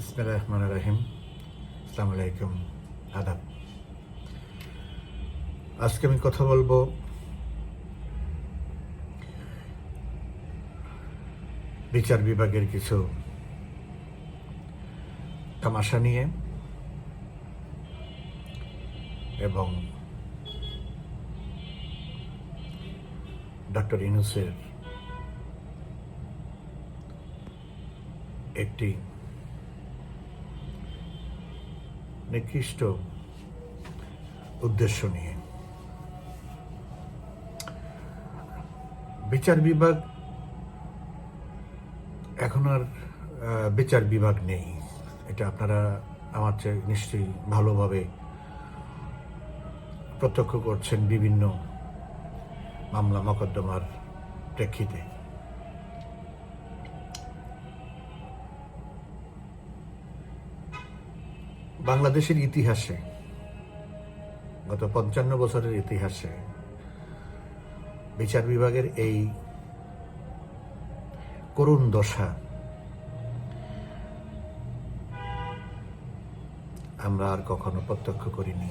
ইসমিল্লাহ রহমান রাহিম। আসসালামু আলাইকুম। আদাব। আজকে আমি কথা বলব বিচার বিভাগের কিছু তামাশা নিয়ে এবং ডক্টর ইনুসের একটি নিকৃষ্ট উদ্দেশ্য নিয়ে। বিচার বিভাগ এখন আর বিচার বিভাগ নেই। এটা আপনারা আমার চেয়ে নিশ্চয়ই ভালোভাবে প্রত্যক্ষ করছেন বিভিন্ন মামলা, মকদ্দমার প্রেক্ষিতে। বাংলাদেশের ইতিহাসে, গত পঞ্চান্ন বছরের ইতিহাসে বিচার বিভাগের এই করুণ দশা আমরা আর কখনো প্রত্যক্ষ করিনি।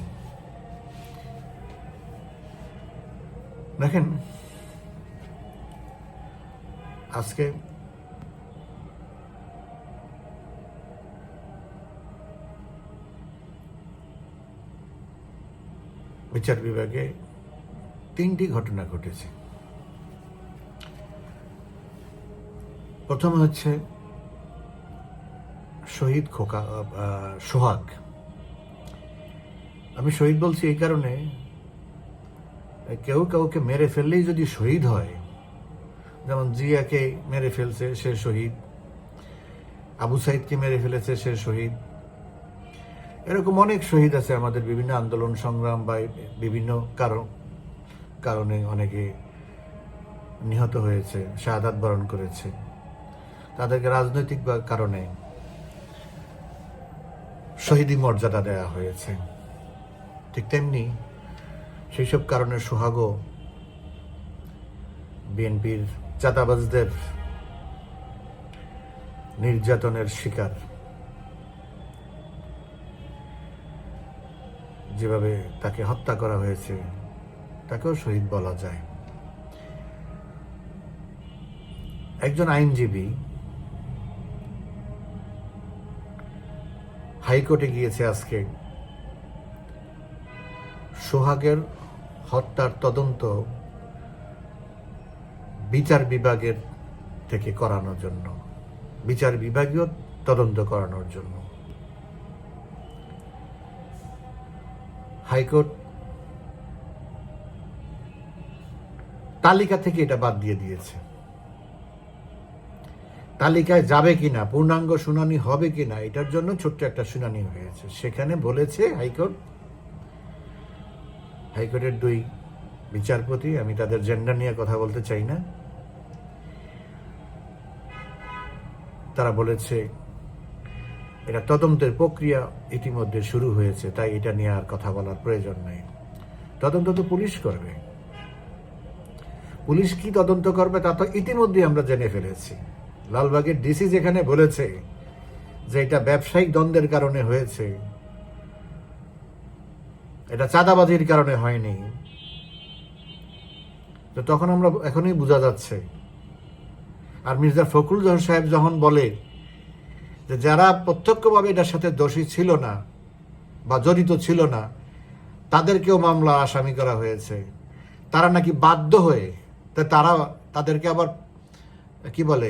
দেখেন, আজকে বিচার বিভাগে তিনটি ঘটনা ঘটেছে। প্রথম হচ্ছে শহীদ খোকা সোহাগ। আমি শহীদ বলছি এই কারণে, কেউ কাউকে মেরে ফেললেই যদি শহীদ হয়, যেমন জিয়াকে মেরে ফেলছে সে শহীদ, আবু সাইদকে মেরে ফেলেছে সে শহীদ এরকম অনেক শহীদ আছে আমাদের বিভিন্ন আন্দোলন সংগ্রাম বা বিভিন্ন কারণ, কারণে অনেকে নিহত হয়েছে, শাহাদাত বরণ করেছে। তাদেরকে রাজনৈতিক কারণে শহীদি মর্যাদা দেওয়া হয়েছে। ঠিক তেমনি সেই সব কারণে সোহাগও বিএনপির চাঁদাবাজদের নির্যাতনের শিকার। যেভাবে তাকে হত্যা করা হয়েছে, তাকেও শহীদ বলা যায়। একজন আইনজীবী হাইকোর্টে গিয়েছে আজকে। সোহাগের হত্যার তদন্ত বিচার বিভাগের থেকে করানোর জন্য, বিচার বিভাগীয় তদন্ত করানোর জন্য। হাইকোর্ট তালিকা থেকে এটা বাদ দিয়ে দিয়েছে। তালিকায় যাবে কিনা, পূর্ণাঙ্গ শুনানি হবে কিনা, এটার জন্য ছোট্ট একটা শুনানি হয়েছে। সেখানে বলেছে হাইকোর্ট, হাইকোর্টের দুই বিচারপতি, আমি তাদের জেন্ডার নিয়ে কথা বলতে চাই না, তারা বলেছে এটা তদন্তের প্রক্রিয়া ইতিমধ্যে শুরু হয়েছে, তাই এটা নিয়ে আর কথা বলার প্রয়োজন নেই। তদন্ত তো পুলিশ করবে। পুলিশ কি তদন্ত করবে তা তো ইতিমধ্যে আমরা জেনে ফেলেছি। লালবাগের ডিসি যেখানে বলেছে যে এটা ব্যবসায়িক দ্বন্দ্বের কারণে হয়েছে, এটা চাঁদাবাজির কারণে হয়নি। তো তখন আমরা এখনই বোঝা যাচ্ছে। আর মির্জা ফখরুল সাহেব যখন বলে যে যারা প্রত্যক্ষভাবে এটার সাথে দোষী ছিল না বা জড়িত ছিল না, তাদেরকেও মামলা আসামি করা হয়েছে। তারা নাকি বাধ্য হয়ে তারা, তাদেরকে আবার, কি বলে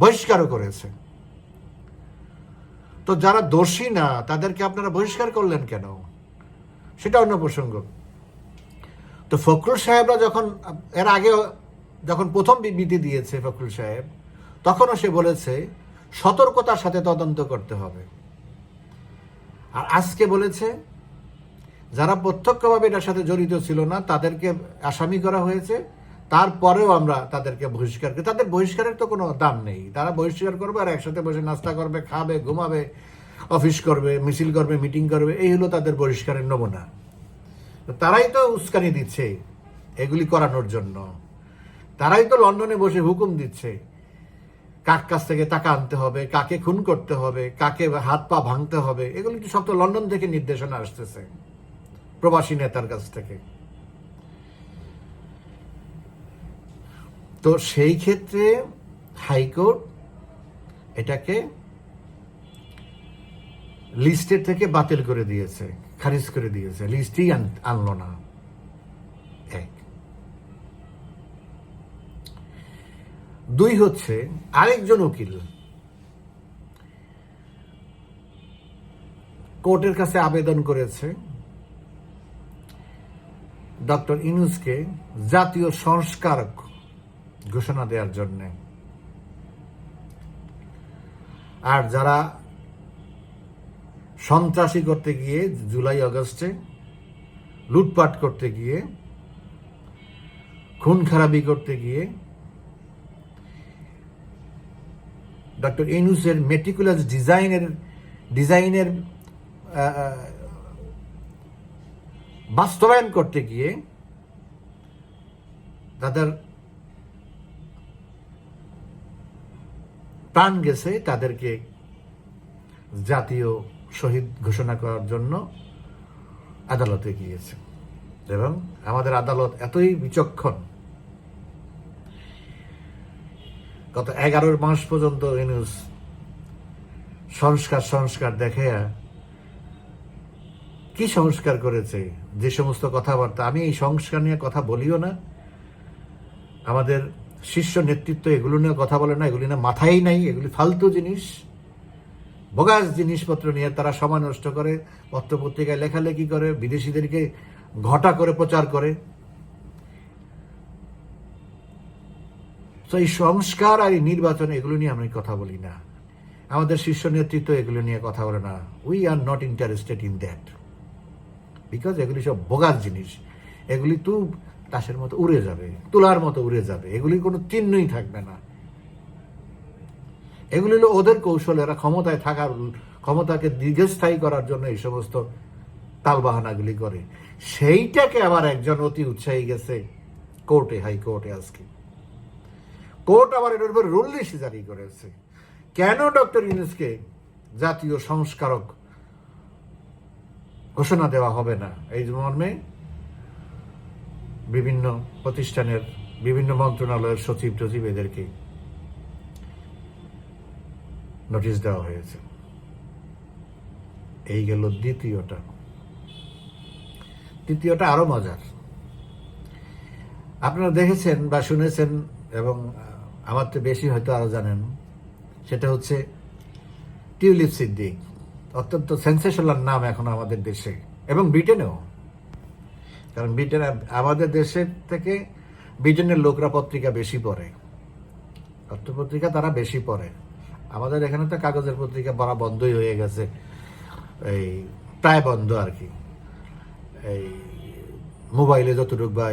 বহিষ্কারও করেছে। তো যারা দোষী না, তাদেরকে আপনারা বহিষ্কার করলেন কেন? সেটা অন্য প্রসঙ্গ। তো ফখরুল সাহেবরা যখন, এর আগে যখন প্রথম বিবৃতি দিয়েছে ফখরুল সাহেব তখনও সে বলেছে, সতর্কতার সাথে তদন্ত করতে হবে। আর আজকে বলেছে, যারা প্রত্যক্ষভাবে এটার সাথে জড়িত ছিল না, তাদেরকে আসামি করা হয়েছে। তারপরেও আমরা তাদেরকে বহিষ্কার করি। তাদের বহিষ্কারের তো কোনো দাম নেই। তারা বহিষ্কার করবে আর একসাথে বসে নাস্তা করবে, খাবে, ঘুমাবে, অফিস করবে, মিছিল করবে, মিটিং করবে, এই হলো তাদের বহিষ্কারের নমুনা। তারাই তো উস্কানি দিচ্ছে এগুলি করানোর জন্য। তারাই তো লন্ডনে বসে হুকুম দিচ্ছে। কার কাছ থেকে টাকা আনতে হবে, কাকে খুন করতে হবে, কাকে হাত পা ভাঙতে হবে, এগুলো কি সব তো লন্ডন থেকে নির্দেশনা আসতেছে, প্রবাসী নেতার কাছ থেকে। তো সেই ক্ষেত্রে হাইকোর্ট এটাকে লিস্টের থেকে বাতিল করে দিয়েছে, খারিজ করে দিয়েছে, লিস্টই আনলো না। দুই হচ্ছে আরেকজন উকিল। কোর্টের কাছে আবেদন করেছে ডক্টর ইনুসকে জাতীয় সংস্কারক ঘোষণা দেওয়ার জন্য। আর যারা সন্ত্রাসী করতে গিয়ে জুলাই আগস্টে লুটপাট করতে গিয়ে, খুন খারাপি করতে গিয়ে ডক্টর ইনুসের মেটিকুলাস ডিজাইনের ডিজাইনের বাস্তবায়ন করতে গিয়ে তাদের প্রাণ গেছে তাদেরকে জাতীয় শহীদ ঘোষণা করার জন্য আদালতে গিয়েছে। এবং আমাদের আদালত এতই বিচক্ষণ গত এগারো মাস পর্যন্ত সংস্কার সংস্কার দেখে কি সংস্কার করেছে, যে সমস্ত কথাবার্তা, আমি এই সংস্কার নিয়ে কথা বলিও না। আমাদের শীর্ষ নেতৃত্ব এগুলো নিয়ে কথা বলে না, এগুলি না মাথায় নাই, এগুলি ফালতু জিনিস। বোগাস জিনিসপত্র নিয়ে তারা সময় নষ্ট করে পত্রপত্রিকায় লেখালেখি করে, বিদেশিদেরকে ঘটা করে, প্রচার করে। তো এই সংস্কার আর এই নির্বাচন, এগুলো নিয়ে আমি কথা বলি না। আমাদের শীর্ষ নেতৃত্ব এগুলো নিয়ে কথা বলে না। We are not interested in that because এগুলি সব বোগাস জিনিস। এগুলি তু তাসের মতো উড়ে যাবে, তুলার মতো উড়ে যাবে। এগুলি কোনো চিহ্নই থাকবে না। এগুলি হলো ওদের কৌশল, এরা ক্ষমতায় থাকার, ক্ষমতাকে দীর্ঘস্থায়ী করার জন্য এই সমস্ত তালবাহানাগুলি করে। সেইটাকে আবার একজন অতি উৎসাহী গেছে কোর্টে, হাইকোর্টে আজকে। কোর্ট আবার এটার উপর রুল জারি করেছে। কেন ডক্টর ইউনুসকে জাতীয় সংস্কারক ঘোষণা দেওয়া হবে না? এই মর্মে বিভিন্ন প্রতিষ্ঠানের বিভিন্ন মন্ত্রণালয়ের সচিব টচিব এদেরকে নোটিশ দেওয়া হয়েছে। এই গেল দ্বিতীয়টা। তৃতীয়টা আরও মজার। আপনারা দেখেছেন বা শুনেছেন এবং আমার তো বেশি হয়তো আরও জানেন। সেটা হচ্ছে টিউলিপ সিদ্দিক। অত্যন্ত সেন্সেশনাল নাম এখন আমাদের দেশে এবং ব্রিটেনেও। কারণ ব্রিটেন আমাদের দেশের থেকে ব্রিটেনের লোকরা পত্রিকা বেশি পড়ে। পত্রপত্রিকা তারা বেশি পড়ে। আমাদের এখানে তো কাগজের পত্রিকা পড়া বন্ধই হয়ে গেছে। এই প্রায় বন্ধ আর কি। এই মোবাইলে যতটুকু বা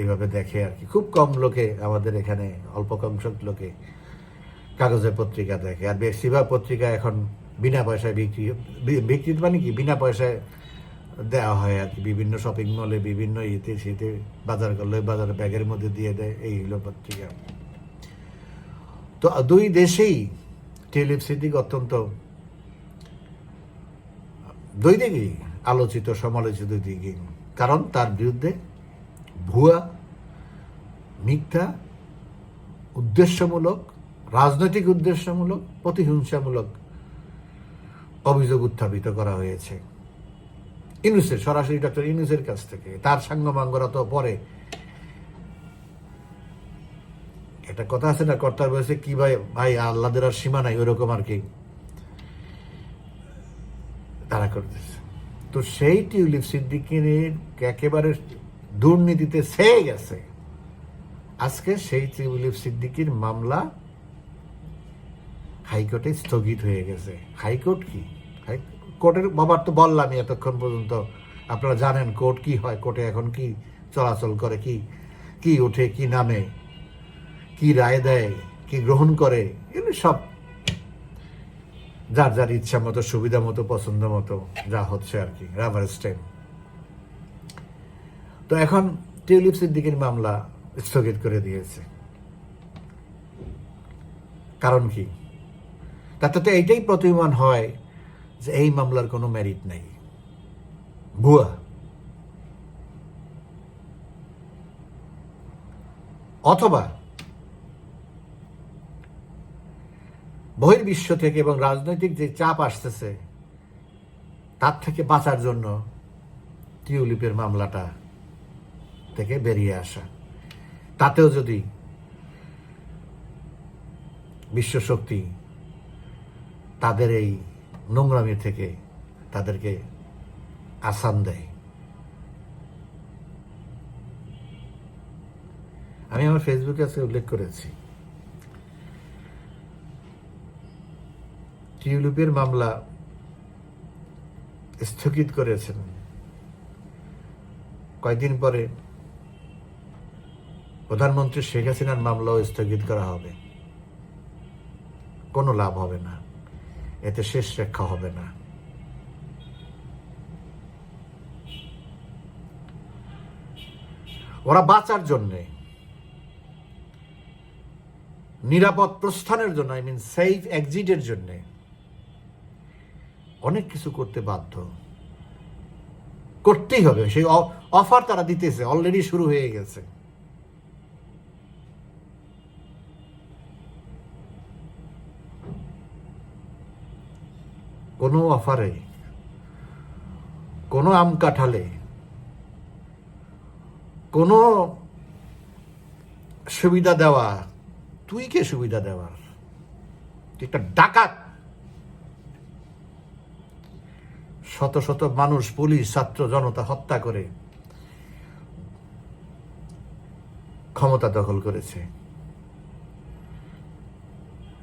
এইভাবে দেখে আর কি। খুব কম লোকে আমাদের এখানে, অল্প সংখ্যক লোকে কাগজের পত্রিকা দেখে। আর বেশিরভাগ পত্রিকা এখন বিনা পয়সায় বিক্রি বিক্রি মানে কি? বিনা পয়সায় দেওয়া হয় আর কি। বিভিন্ন শপিং মলে বিভিন্ন ইতে সেতে বাজার করলে বাজার ব্যাগের মধ্যে দিয়ে দেয় এই হলো পত্রিকা। তো দুই দেশেই সিদ্দিক অত্যন্ত, দুই দিকেই আলোচিত, সমালোচিত দিকে। কারণ তার বিরুদ্ধে ভুয়া, মিথ্যা, উদ্দেশ্যমূলক, রাজনৈতিক উদ্দেশ্যমূলক, প্রতিহিংসামূলক অভিযোগ উত্থাপিত করা হয়েছে। ইনুসের সরাসরি ডক্টর ইনুসের কাছ থেকে। তার সাঙ্গমাঙ্গরা তো পরে। একটা কথা আছে না কর্তার বয়সে কি ভাই ভাই আল্লাদের আর সীমা নাই ওরকম আর কি তারা করতেছে তো সেই টিউলিপ সিদ্দিকের একেবারে দুর্নীতিতে সে গেছে। আজকে সেই টিউলিপ সিদ্দিকির মামলা হাইকোর্টে স্থগিত হয়ে গেছে। হাইকোর্ট কি? কোর্টের বাবার তো বললামই এতক্ষণ পর্যন্ত। আপনারা জানেন কোর্ট কি হয়, কোর্টে এখন কি চলাচল করে, কি কি ওঠে কি নামে, কি রায় দেয়, কি গ্রহণ করে, এগুলো সব যার যার ইচ্ছা মতো, সুবিধা মতো, পছন্দ মতো, যা হচ্ছে আর কি, রাবার স্টেম। তো এখন টিউলিপ সিদ্দিকের মামলা স্থগিত করে দিয়েছে। কারণ কি? তাতে তো এইটাই প্রতীয়মান হয় যে এই মামলার কোনো মেরিট নেই। ভুয়া। অথবা বহির্বিশ্ব থেকে এবং রাজনৈতিক যে চাপ আসতেছে, তার থেকে বাঁচার জন্য টিউলিপের মামলাটা থেকে বেরিয়ে আসা। তাতেও যদি বিশ্বশক্তি তাদের এই নোংরামি থেকে তাদেরকে আসান দেয়। আমি আমার ফেসবুকে আজকে উল্লেখ করেছি। টিউলিপের মামলা স্থগিত করেছেন। কয়েকদিন পরে প্রধানমন্ত্রী শেখ হাসিনার মামলাও স্থগিত করা হবে। কোনো লাভ হবে না। এতে শেষ রক্ষা হবে না। ওরা বাঁচার জন্যে, নিরাপদ প্রস্থানের জন্য আই মিন সেফ এক্সিটের জন্য অনেক কিছু করতে বাধ্য। করতেই হবে। সেই অফার তারা দিতেছে অলরেডি শুরু হয়ে গেছে। কোনো অফারে, কোনো আম কাঠালে, কোনো সুবিধা দেওয়া, তুই কে সুবিধা দেওয়ার? একটা ডাকাত। শত শত মানুষ, পুলিশ, ছাত্র জনতা হত্যা করে ক্ষমতা দখল করেছে।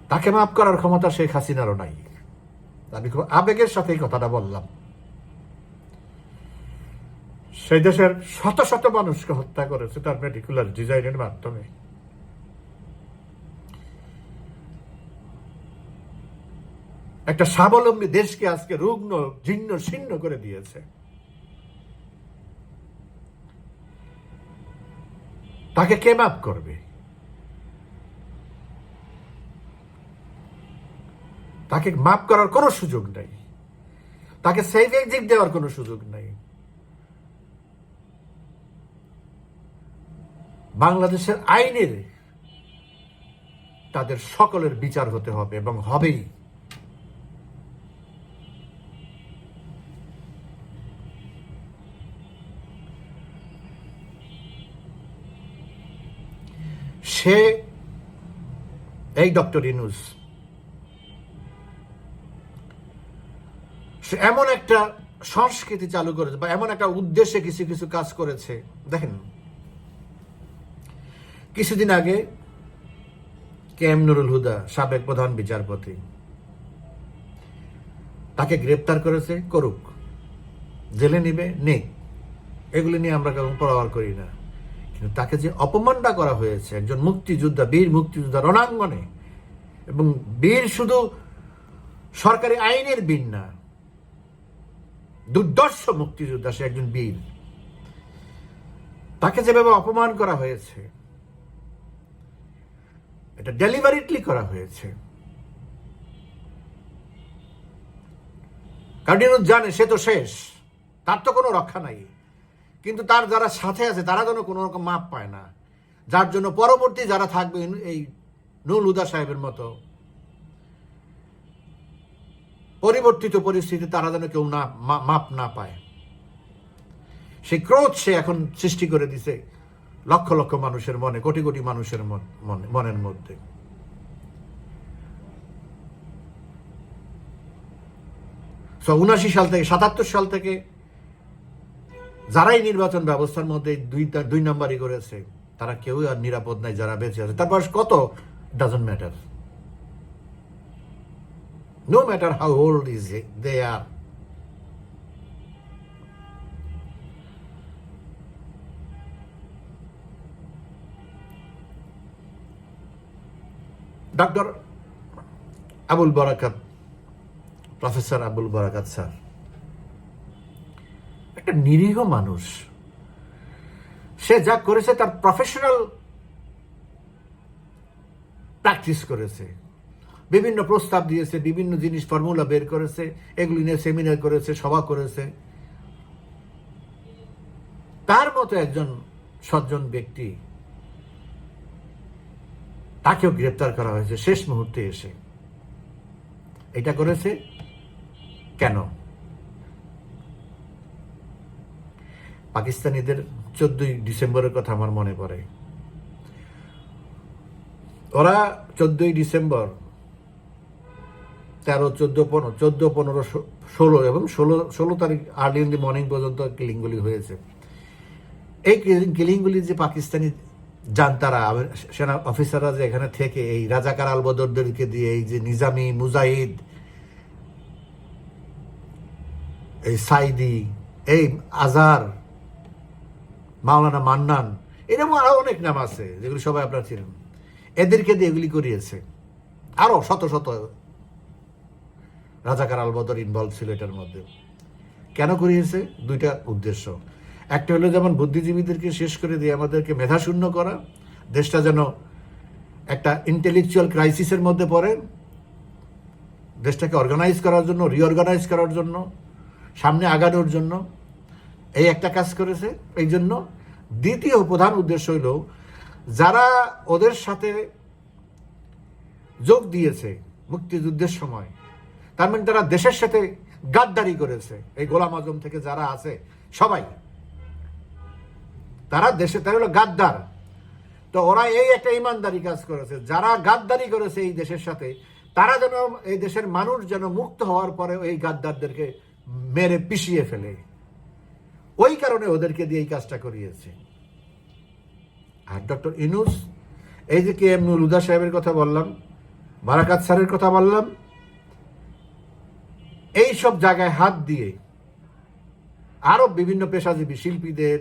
তাকে মাফ করার ক্ষমতা শেখ হাসিনারও নাই। আমি খুব আবেগের সাথে কথাটা বললাম। সেই দেশের শত শত মানুষকে হত্যা করেছে তার মেডিকুলার ডিজাইনের মাধ্যমে। একটা স্বাবলম্বী দেশকে আজকে রুগ্ন, জীর্ণ, ছিন্ন করে দিয়েছে। তাকে কে মাপ করবে? তাকে মাপ করার কোনো সুযোগ নেই। তাকে সেফ এক্সিট দেওয়ার কোনো সুযোগ নেই। বাংলাদেশের আইনের তাদের সকলের বিচার হতে হবে এবং হবেই। সে এই ডক্টর ইনুস। সে এমন একটা সংস্কৃতি চালু করেছে বা এমন একটা উদ্দেশ্যে কিছু কিছু কাজ করেছে। দেখেন, কিছুদিন আগে কে এম নুরুল হুদা, সাবেক প্রধান বিচারপতি, তাকে গ্রেপ্তার করেছে, করুক। জেলে নিবে নেই এগুলি নিয়ে আমরা কেমন পড়াবার করি না। তাকে যে অপমানটা করা হয়েছে, একজন মুক্তিযোদ্ধা, বীর মুক্তিযোদ্ধা রণাঙ্গনে, এবং বীর শুধু সরকারি আইনের বীর না দুর্দর্শ মুক্তিযোদ্ধা, সে একজন বীর। তাকে যেভাবে অপমান করা হয়েছে, এটা ডেলিভারিটলি করা হয়েছে। কার্ডিনো জানে, সে তো শেষ, তার তো কোনো রক্ষা নাই। কিন্তু তার যারা সাথে আছে, তারা যেন কোনো রকম মাপ পায় না। যার জন্য পরবর্তী যারা থাকবে, এই নুল হুদা সাহেবের মতো, পরিবর্তিত পরিস্থিতি তারা যেন কেউ না মাপ না পায়। সেই ক্রোধ সে এখন সৃষ্টি করে দিছে লক্ষ লক্ষ মানুষের মনে, কোটি কোটি মানুষের মনে মনের মধ্যে। উনাশি সাল থেকে, সাতাত্তর সাল থেকে যারাই নির্বাচন ব্যবস্থার মধ্যে দুই দুই নাম্বারই করেছে, তারা কেউই আর নিরাপদ নাই যারা বেঁচে আছে। তার বয়স কত? Doesn't matter no matter how old is they are doctor Abul Barakat professor Abul Barakat sir একটা নিরীহ মানুষ। সে যা করেছে তার প্রফেশনাল প্র্যাকটিস করেছে। বিভিন্ন প্রস্তাব দিয়েছে, বিভিন্ন জিনিস ফর্মুলা বের করেছে, এগুলি নিয়ে সেমিনার করেছে, সভা করেছে। তার মতো একজন সজ্জন ব্যক্তি তাকেও গ্রেপ্তার করা হয়েছে। শেষ মুহূর্তে এসে। এটা করেছে কেন? পাকিস্তানিদের চোদ্দই ডিসেম্বরের কথা আমার মনে পড়ে। ওরা চোদ্দই ডিসেম্বর, তেরো, চোদ্দ, পনেরো চোদ্দ, পনেরো ষোলো এবং ষোলো ষোলো তারিখ আর্লি ইন দি মর্নিং পর্যন্ত কিলিংগুলি হয়েছে। এই কিলিং- কিলিংগুলি যে পাকিস্তানি জানতারা সেনা অফিসাররা যে এখানে থেকে, এই রাজাকার আলবদরদেরকে দিয়ে, এই যে নিজামি মুজাহিদ, এই সাইদি, এই আজার মাওলানা মান্নান, এরকম আরও অনেক নাম আছে যেগুলি সবাই আপনার চিনেন। এদেরকে দিয়ে এগুলি করিয়েছে। আরও শত শত রাজাকার আলবদর ইনভলভ ছিল এটার মধ্যে। কেন করিয়েছে? দুইটা উদ্দেশ্য। একটা হলো যেমন বুদ্ধিজীবীদেরকে শেষ করে দিয়ে আমাদেরকে মেধাশূন্য করা, দেশটা যেন একটা ইন্টেলেকচুয়াল ক্রাইসিসের মধ্যে পড়ে, দেশটাকে অর্গানাইজ করার জন্য রিঅর্গানাইজ করার জন্য, সামনে আগানোর জন্য। এই একটা কাজ করেছে। এই জন্য দ্বিতীয় প্রধান উদ্দেশ্য হইল, যারা ওদের সাথে যোগ দিয়েছে মুক্তিযুদ্ধের সময়, তার মানে তারা দেশের সাথে গাদ্দারি করেছে। এই গোলাম আজম থেকে যারা আছে, সবাই, তারা দেশে, তারা হলো গাদ্দার। তো ওরা এই একটা ইমানদারি কাজ করেছে। যারা গাদ্দারি করেছে এই দেশের সাথে, তারা যেন এই দেশের মানুষ যেন মুক্ত হওয়ার পরে এই গাদ্দারদেরকে মেরে পিষিয়ে ফেলে। ওই কারণে ওদেরকে দিয়ে এই কাজটা করিয়েছে। আর ডক্টর ইনুস, এই যে কে এম নুল হুদা সাহেবের কথা বললাম, বারাকাত স্যারের কথা বললাম, এই সব জায়গায় হাত দিয়ে আরও বিভিন্ন পেশাজীবী শিল্পীদের,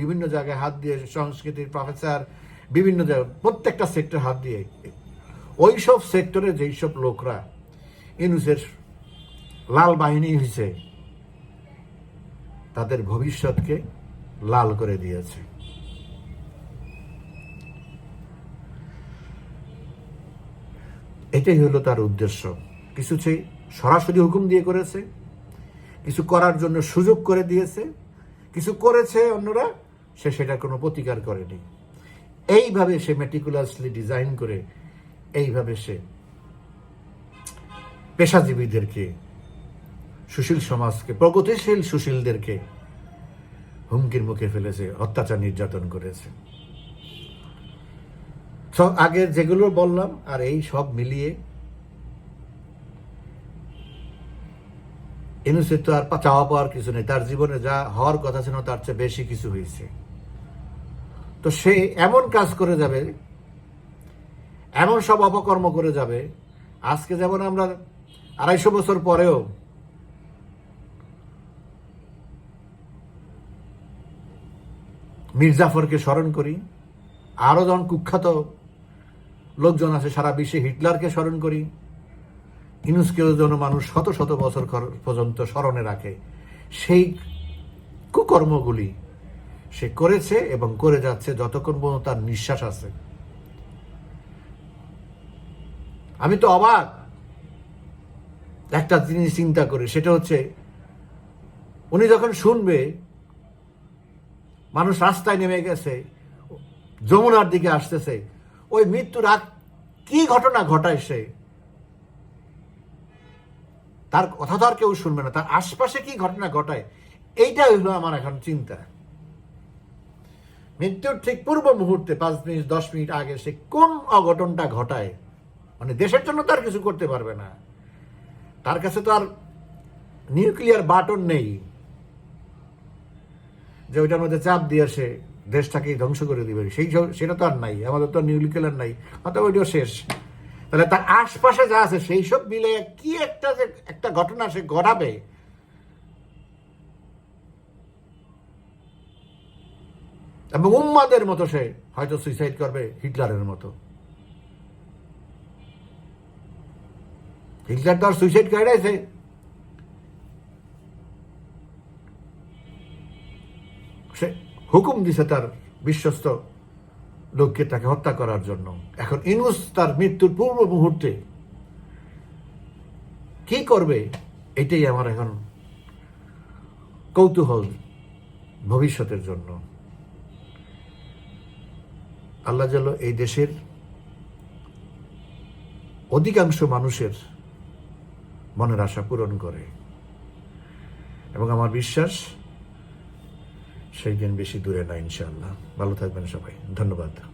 বিভিন্ন জায়গায় হাত দিয়ে সংস্কৃতির প্রফেসর, বিভিন্ন জায়গায় প্রত্যেকটা সেক্টর হাত দিয়ে, ওই সব সেক্টরে যেই সব লোকরা ইনুসের লাল বাহিনী হয়েছে তাদের ভবিষ্যৎকে লাল করে দিয়েছে। এটাই হলো তার উদ্দেশ্য। কিছু সে সরাসরি হুকুম দিয়ে করেছে, কিছু করার জন্য সুযোগ করে দিয়েছে, কিছু করেছে অন্যরা, সে সেটার কোনো প্রতিকার করেনি। এইভাবে সে মেটিকুলাসলি ডিজাইন করে, এইভাবে সে পেশাজীবীদেরকে সুশীল সমাজকে, প্রগতিশীল সুশীলদেরকে হুমকির মুখে ফেলেছে, অত্যাচার নির্যাতন করেছে। আগে যেগুলো বললাম আর এই সব মিলিয়ে ইনুসের তো আর চাওয়া পাওয়ার কিছু নেই, তার জীবনে যা হওয়ার কথা ছিল তার চেয়ে বেশি কিছু হয়েছে। তো সে এমন কাজ করে যাবে, এমন সব অপকর্ম করে যাবে, আজকে যেমন আমরা আড়াইশো বছর পরেও মির্জাফরকে স্মরণ করি। আরও যখন কুখ্যাত লোকজন আছে সারা বিশ্বে, হিটলারকে স্মরণ করি। ইনুসকেও যেন মানুষ শত শত বছর পর্যন্ত স্মরণে রাখে। সেই কুকর্মগুলি সে করেছে এবং করে যাচ্ছে যতক্ষণ পর্যন্ত তার নিঃশ্বাস আছে। আমি তো অবাক। একটা জিনিস চিন্তা করি, সেটা হচ্ছে, উনি যখন শুনবে মানুষ রাস্তায় নেমে গেছে, যমুনার দিকে আসতেছে। ওই মৃত্যুর আগ কি ঘটনা ঘটায় সে? তার কথা তো আর কেউ শুনবে না, তার আশপাশে কি ঘটনা ঘটায়? এইটা হইল আমার এখন চিন্তা। মৃত্যুর ঠিক পূর্ব মুহূর্তে পাঁচ মিনিট, দশ মিনিট আগে সে কোন অঘটনটা ঘটায়? মানে দেশের জন্য তার কিছু করতে পারবে না। তার কাছে তো আর নিউক্লিয়ার বাটন নেই। যে ওইটার মধ্যে চাপ দিয়ে সে দেশটাকে ধ্বংস করে দিবে। সেই সেটা তো আর নাই, আমাদের তো নিউক্লিয়ার নাই অর্থাৎ ওইটাও শেষ। তাহলে তার আশপাশে যা আছে, সেই সব মিলে কি একটা যে একটা ঘটনা সে ঘটাবে? এবং উম্মাদের মতো সে হয়তো সুইসাইড করবে, হিটলারের মতো। হিটলার তো আর সুইসাইড করে সে হুকুম দিছে তার বিশ্বস্ত লোককে তাকে হত্যা করার জন্য। এখন ইনুস তার মৃত্যুর পূর্ব মুহূর্তে কি করবে, এটাই আমার এখন কৌতূহল ভবিষ্যতের জন্য। আল্লাহ যেন এই দেশের অধিকাংশ মানুষের মনের আশা পূরণ করে। এবং আমার বিশ্বাস সেই দিন বেশি দূরে না ইনশাল্লাহ ভালো থাকবেন সবাই। ধন্যবাদ।